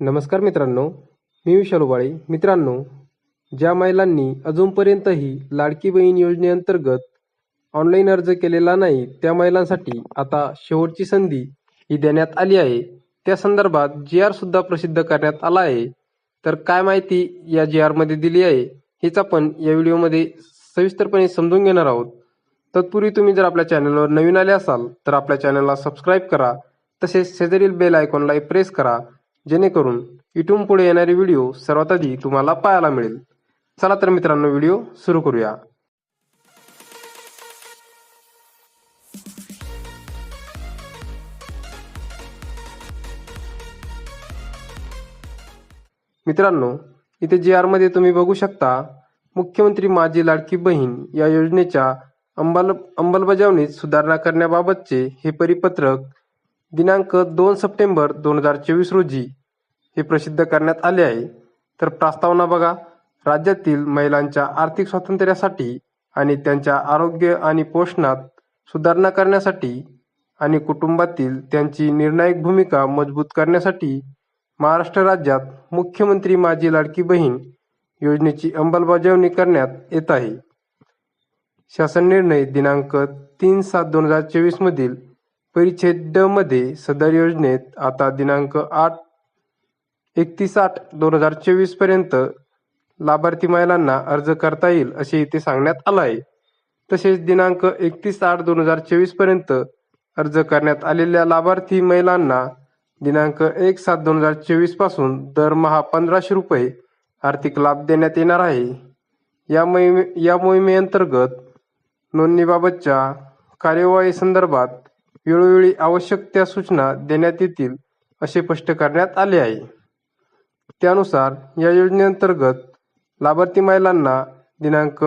नमस्कार मित्रांनो मी विशाल उबाळे. मित्रांनो ज्या महिलांनी अजूनपर्यंतही लाडकी बहीण योजनेअंतर्गत ऑनलाईन अर्ज केलेला नाही त्या महिलांसाठी आता शेवटची संधी ही देण्यात आली आहे. त्या संदर्भात जी आर सुद्धा प्रसिद्ध करण्यात आला आहे. तर काय माहिती या जी आरमध्ये दिली आहे हेच आपण या व्हिडिओमध्ये सविस्तरपणे समजून घेणार आहोत. तत्पूर्वी तुम्ही जर आपल्या चॅनलवर नवीन आले असाल तर आपल्या चॅनलला सबस्क्राईब करा. तसेच शेजारील बेल आयकॉनलाही प्रेस करा. जेणेकरून इथून पुढे येणारे व्हिडिओ सर्वात आधी तुम्हाला पाहायला मिळेल. चला तर मित्रांनो व्हिडिओ सुरू करूया. मित्रांनो इथे जी आरमध्ये तुम्ही बघू शकता मुख्यमंत्री माझी लाडकी बहीण या योजनेच्या अंमल अंमलबजावणीत सुधारणा करण्याबाबतचे हे परिपत्रक दिनांक दोन सप्टेंबर दोन हजार चोवीस रोजी हे प्रसिद्ध करण्यात आले आहे. तर प्रस्तावना बघा. राज्यातील महिलांच्या आर्थिक स्वातंत्र्यासाठी आणि त्यांच्या आरोग्य आणि पोषणात सुधारणा करण्यासाठी आणि कुटुंबातील त्यांची निर्णायक भूमिका मजबूत करण्यासाठी महाराष्ट्र राज्यात मुख्यमंत्री माझी लाडकी बहीण योजनेची अंमलबजावणी करण्यात येत आहे. शासन निर्णय दिनांक तीन सात दोन हजार चोवीस मधील परिच्छेदमध्ये सदर योजनेत आता दिनांक आठ एकतीस आठ दोन हजार चोवीसपर्यंत लाभार्थी महिलांना अर्ज करता येईल असे इथे सांगण्यात आलं आहे. तसेच दिनांक एकतीस आठ दोन हजार चोवीसपर्यंत अर्ज करण्यात आलेल्या लाभार्थी महिलांना दिनांक एक सात दोन हजार चोवीसपासून दरमहा पंधराशे रुपये आर्थिक लाभ देण्यात येणार आहे. या मोहिमे या मोहिमेअंतर्गत नोंदणीबाबतच्या कार्यवाही संदर्भात वेळोवेळी आवश्यक त्या सूचना देण्यात येतील असे स्पष्ट करण्यात आले आहे. त्यानुसार या योजनेअंतर्गत लाभार्थी महिलांना दिनांक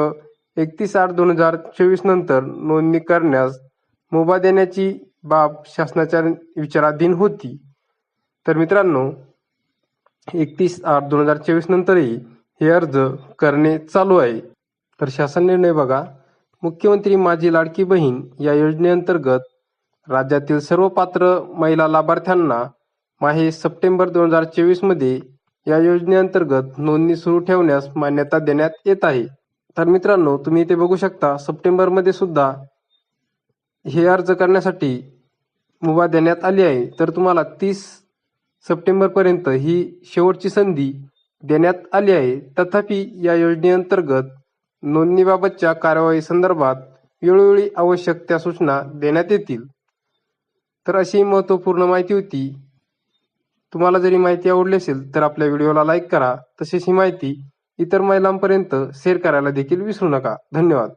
एकतीस आठ दोन हजार चोवीस नंतर नोंदणी करण्यास मुभा देण्याची बाब शासनाच्या विचाराधीन होती. तर मित्रांनो एकतीस आठ दोन हजार चोवीस नंतरही हे अर्ज करणे चालू आहे. तर शासन निर्णय बघा. मुख्यमंत्री माझी लाडकी बहीण या योजनेअंतर्गत राज्यातील सर्व पात्र महिला लाभार्थ्यांना माहे सप्टेंबर दोन हजार चोवीसमध्ये या योजनेअंतर्गत नोंदणी सुरू ठेवण्यास मान्यता देण्यात येत आहे. तर मित्रांनो तुम्ही इथे बघू शकता सप्टेंबरमध्ये सुद्धा हे अर्ज करण्यासाठी मुभा देण्यात आली आहे. तर तुम्हाला तीस सप्टेंबर पर्यंत ही शेवटची संधी देण्यात आली आहे. तथापि या योजनेअंतर्गत नोंदणीबाबतच्या कार्यवाही संदर्भात वेळोवेळी आवश्यक त्या सूचना देण्यात येतील. तर अशी महत्त्वपूर्ण माहिती होती. तुम्हाला जरी माहिती आवडली असेल तर आपल्या व्हिडिओला लाईक करा. तसेच ही माहिती इतर महिलांपर्यंत शेअर करायला देखील विसरू नका. धन्यवाद.